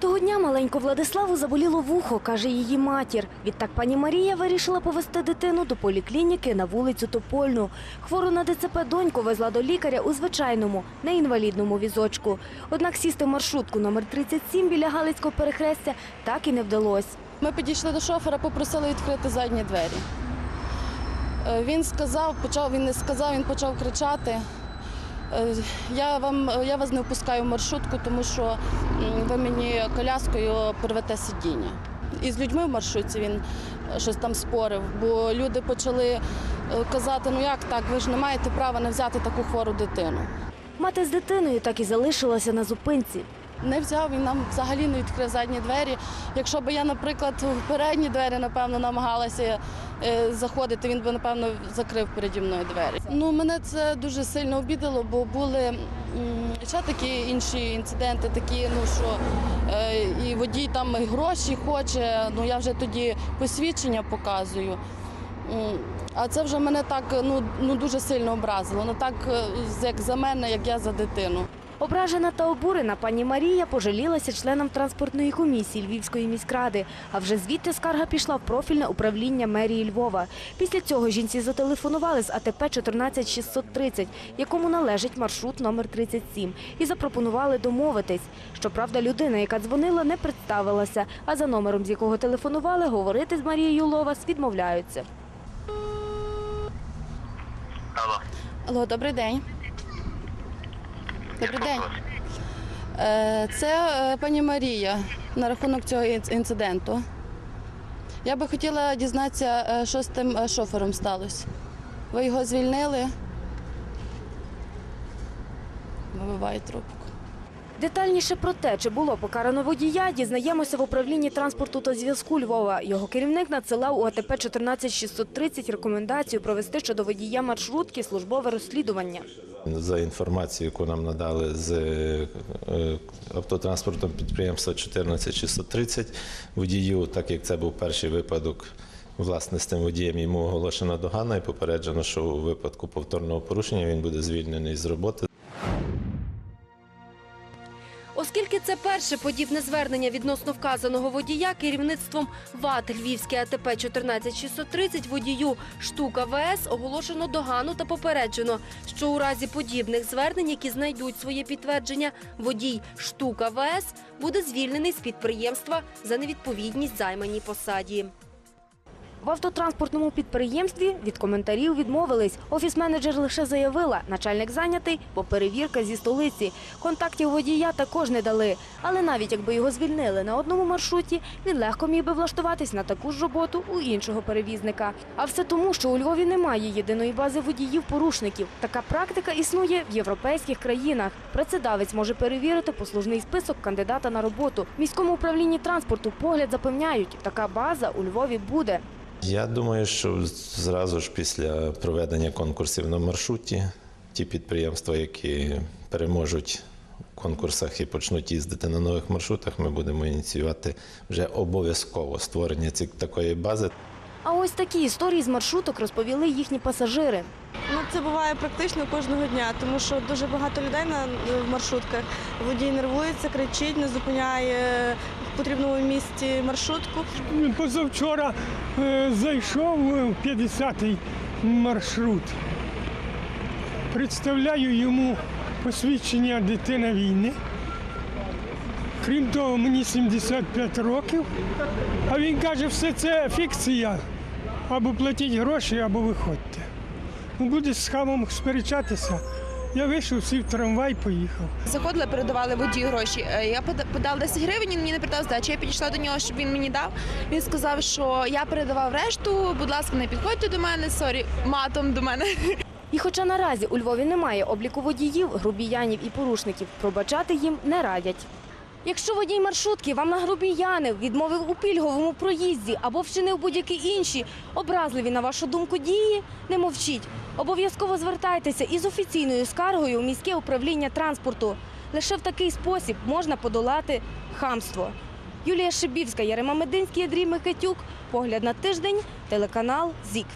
Того дня маленьку Владиславу заболіло вухо, каже її матір. Відтак пані Марія вирішила повести дитину до поліклініки на вулицю Топольну. Хвору на ДЦП доньку везла до лікаря у звичайному, не інвалідному візочку. Однак сісти в маршрутку номер 37 біля Галицького перехрестя так і не вдалося. Ми підійшли до шофера, попросили відкрити задні двері. Е, Він сказав, почав, він не сказав, він почав кричати. Е, Я, вам, я вас не впускаю в маршрутку, тому що ви мені коляскою порвете сидіння. І з людьми в маршрутці він е, щось там спорив, бо люди почали е, казати, ну як так, ви ж не маєте права не взяти таку хвору дитину. Мати з дитиною так і залишилася на зупинці. Не взяв, він нам взагалі не відкрив задні двері. Якщо б я, наприклад, в передні двері, напевно, намагалася е, заходити, він би, напевно, закрив переді мною двері. Ну, мене це дуже сильно обідало, бо були ще такі інші інциденти, такі, ну що е, і водій там і гроші хоче, ну я вже тоді посвідчення показую. А це вже мене так ну, ну дуже сильно образило. Ну так е, як за мене, як я за дитину. Ображена та обурена пані Марія пожалілася членам транспортної комісії Львівської міськради. А вже звідти скарга пішла в профільне управління мерії Львова. Після цього жінці зателефонували з АТП 14630, якому належить маршрут номер 37, і запропонували домовитись. Щоправда, людина, яка дзвонила, не представилася, а за номером, з якого телефонували, говорити з Марією Ловас відмовляються. Алло. Алло, добрий день. Добрий день. Е, Це е, пані Марія на рахунок цього інциденту. Я би хотіла дізнатися, е, що з тим шофером сталося. Ви його звільнили? Вибиває трубку. Детальніше про те, чи було покарано водія, дізнаємося в управлінні транспорту та зв'язку Львова. Його керівник надсилав у АТП 14630 рекомендацію провести щодо водія маршрутки службове розслідування. За інформацією, яку нам надали з е, автотранспортом підприємства 14630 водію, так як це був перший випадок, власне, з тим водієм йому оголошена догана і попереджено, що у випадку повторного порушення він буде звільнений з роботи. Це перше подібне звернення відносно вказаного водія керівництвом ВАТ Львівське АТП 14630 водію штука ВС оголошено догану та попереджено, що у разі подібних звернень, які знайдуть своє підтвердження, водій штука ВС буде звільнений з підприємства за невідповідність займаній посаді. В автотранспортному підприємстві від коментарів відмовились. Офіс-менеджер лише заявила, начальник зайнятий, бо перевірка зі столиці. Контактів водія також не дали. Але навіть якби його звільнили на одному маршруті, він легко міг би влаштуватись на таку ж роботу у іншого перевізника. А все тому, що у Львові немає єдиної бази водіїв-порушників. Така практика існує в європейських країнах. Працедавець може перевірити послужний список кандидата на роботу. В міському управлінні транспорту погляд запевняють, така база у Львові буде. Я думаю, що зразу ж після проведення конкурсів на маршруті ті підприємства, які переможуть в конкурсах і почнуть їздити на нових маршрутах, ми будемо ініціювати вже обов'язково створення ці- такої бази. А ось такі історії з маршруток розповіли їхні пасажири. Ну, це буває практично кожного дня, тому що дуже багато людей на в маршрутках. Водій нервується, кричить, не зупиняє потрібному місці маршрутку. Позавчора е, зайшов в 50-й маршрут. Представляю йому посвідчення дитина війни. Крім того, мені 75 років. А він каже, все це фікція. Або платіть гроші, або виходьте. Ну, буде з хамом сперечатися. Я вийшов, сів в трамвай, поїхав. Заходили, передавали водію гроші. Е, Я пода- подала 10 гривень, він мені не передав здачі. Я підійшла до нього, щоб він мені дав. Він сказав, що я передавав решту. Будь ласка, не підходьте до мене. Сорі, матом до мене. І хоча наразі у Львові немає обліку водіїв, грубіянів і порушників, пробачати їм не радять. Якщо водій маршрутки вам нагрубіянив, відмовив у пільговому проїзді або вчинив будь-які інші образливі на вашу думку дії, не мовчіть. Обов'язково звертайтеся із офіційною скаргою у міське управління транспорту. Лише в такий спосіб можна подолати хамство. Юлія Шибівська, Ярема Мединський, Андрій Микитюк. Погляд на тиждень, телеканал ЗІК.